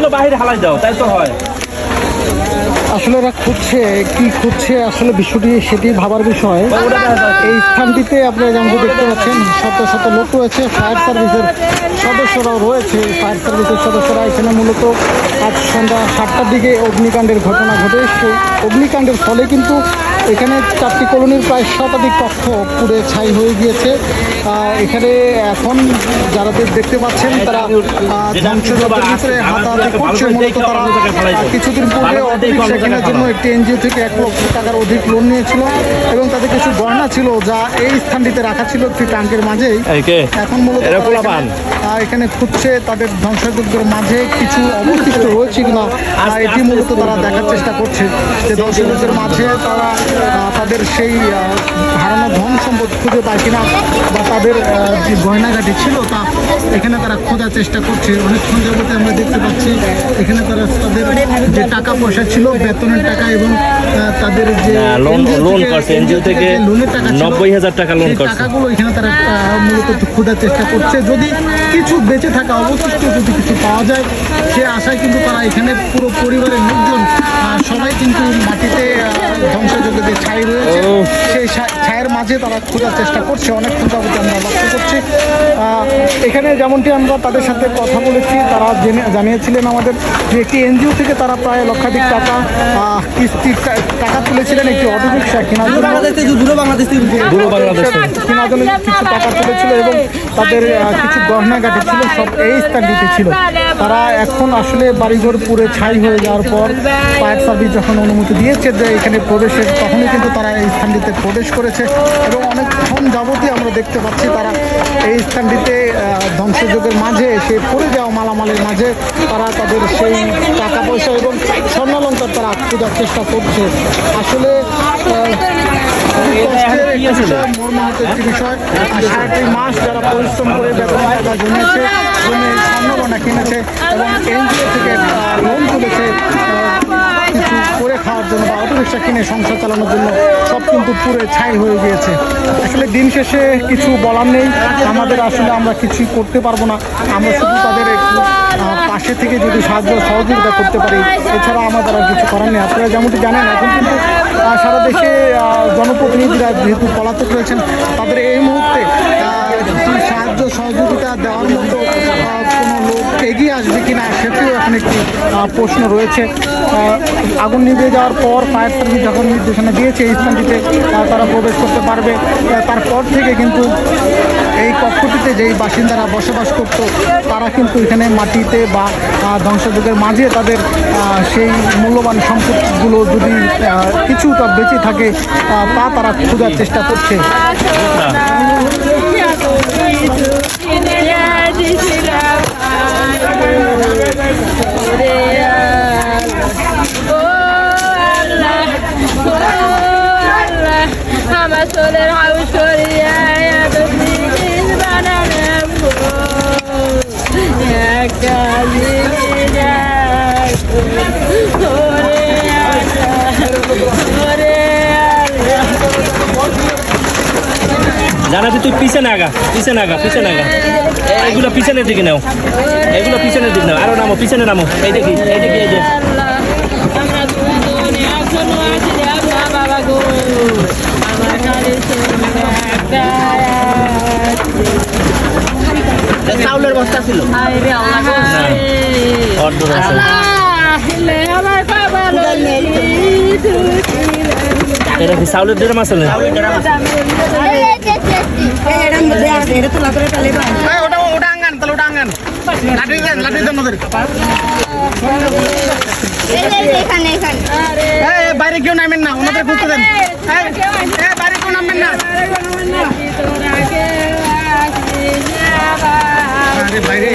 এগুলো বাইরে হালাই দাও তাই তো হয়। আসলে ওরা খুঁজছে কি খুঁজছে আসলে বিষয়টি সেটি ভাবার বিষয়। এই স্থানটিতে আপনারা যেমন দেখতে পাচ্ছেন শত শত লোক রয়েছে ফায়ার সার্ভিসের সদস্যরাও রয়েছে। ফায়ার সার্ভিসের সদস্যরা এখানে মূলত আজ সন্ধ্যা সাতটার দিকে অগ্নিকাণ্ডের ঘটনা ঘটে। সেই অগ্নিকাণ্ডের ফলে কিন্তু এখানে চারটি কলোনির প্রায় শতাধিক কক্ষ পুড়ে ছাই হয়ে গিয়েছে। আহ, এখানে এখন যারা দেখতে পাচ্ছেন তারা ধ্বংসযজ্ঞের ভিতরে হাতাহাতি করছে। মূলত তারা কিছুদিন পূর্বে অটোরিক্সা কেনার জন্য একটি এনজিও থেকে এক লক্ষ টাকার অধিক লোন নিয়েছিল এবং তাদের কিছু গয়না ছিল যা এই স্থানটিতে রাখা ছিল একটি ট্যাঙ্কের মাঝেই। এখন মূলত। এখানে- খুঁজছে তাদের ধ্বংসযজ্ঞের মাঝে কিছু অবশিষ্ট রয়েছে কিনা এটি মূলত তারা দেখার চেষ্টা করছে। যে ধ্বংসযজ্ঞের মাঝে তারা তাদের সেই হারানো ধন সম্পদ খুঁজে পায় কিনা বা তাদের যে গয়নাঘাটি ছিল তা এখানে তারা খোঁজার চেষ্টা করছে অনেকক্ষণ যাবতে আমরা দেখতে পাচ্ছি এখানে তারা তাদের যে টাকা পয়সা ছিল বেতনের টাকা এবং তাদের যে লোন- লোন থেকে- করছে, NGO থেকে লোনের টাকা নব্বই হাজার টাকা লোন করছে। টাকাগুলো এখানে তারা মূলত খোঁজার চেষ্টা করছে যদি কিছু বেঁচে থাকা অবশিষ্ট যদি কিছু পাওয়া যায় সে আশায় কিন্তু তারা এখানে পুরো পরিবারের লোকজন সবাই কিন্তু মাটিতে ছাই রয়েছে। সেই ছায়ের মাঝে তারা খোঁজার চেষ্টা করছে অনেক যাবতীয় আমরা লক্ষ্য করছি। এখানে যেমনটি আমরা তাদের সাথে কথা বলেছি তারা জেনে জানিয়েছিলেন আমাদের যে একটি এনজিও থেকে তারা প্রায় লক্ষাধিক টাকা কিস্তির টাকা তুলেছিলেন একটি অটো রিক্সা কেনার জন্য। কেনার কিছু টাকা তুলেছিল এবং তাদের কিছু গহনাগাটি ছিল সব এই স্থানটিতে ছিল। তারা এখন আসলে বাড়িঘর পুরে ছাই হয়ে যাওয়ার পর ফায়ার সার্ভিস যখন অনুমতি দিয়েছে যে এখানে প্রবেশের তখনই কিন্তু তারা এই স্থানটিতে প্রবেশ করেছে এবং অনেকক্ষণ যাবতীয় আমরা দেখতে পাচ্ছি তারা এই স্থানটিতে আহ, ধ্বংসযজ্ঞের মাঝে সেই পড়ে যাওয়া মালামালের মাঝে তারা তাদের সেই টাকা পয়সা এবং স্বর্ণালঙ্কার তারা খোঁজার চেষ্টা করছে। আসলে যারা পরিশ্রম করে এবং করে খাওয়ার জন্য বা কিনে সংসার চালানোর জন্য সব হয়ে গিয়েছে আসলে কিছু বলার নেই। আমাদের আসলে আমরা কিছুই করতে পারব না। আমরা শুধু তাদের পাশে থেকে যদি সাহায্য সহযোগিতা করতে পারি, এছাড়া আমাদের আর কিছু করার নেই। আপনারা যেমনটি জানেন, এখন কিন্তু সারা দেশে জনপ্রতিনিধিরা যেহেতু পলাতক রয়েছেন, তাদের এই মুহূর্তে সাহায্য সহযোগিতা দেওয়ার মতো এগিয়ে আসবে কিনা সেটিও এখন একটি প্রশ্ন রয়েছে। আগুন নিভে যাওয়ার পর ফায়ার সার্ভিস যখন নির্দেশনা দিয়েছে, এই স্থানটিতে তারা প্রবেশ করতে পারবে। তারপর থেকে কিন্তু এই কক্ষটিতে যেই বাসিন্দারা বসবাস করত, তারা কিন্তু এখানে মাটিতে বা ধ্বংসযুগের মাঝে তাদের সেই মূল্যবান সম্পদগুলো যদি কিছুটা বেঁচে থাকে তা তারা খোঁজার চেষ্টা করছে। আমার সোলের হাউস করিয়া বানালাম গো। একটা জিনিস রাখো। ওরে আল্লাহ, ওরে আল্লাহ। জানাতে তুই পিছনে আগা পিছনে আগা পিছনে আগা এগুলো পিছনের দিকে নাও। এগুলো পিছনের দিকে নাও। আরও নামো পিছনে নামো। এই দেখি এই দেখি এই যে। চাউলের বস্তা ছিল। হায় গো, হায়। অর্ধ আছে। এটা কি চাউলের ড্রাম আছে না বাইরে কেউ নামেন না ওনাদের খুঁজতে দেন। বাইরে কেউ নামবেন না। বাইরে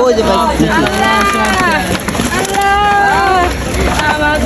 ওই যে ভাই আমার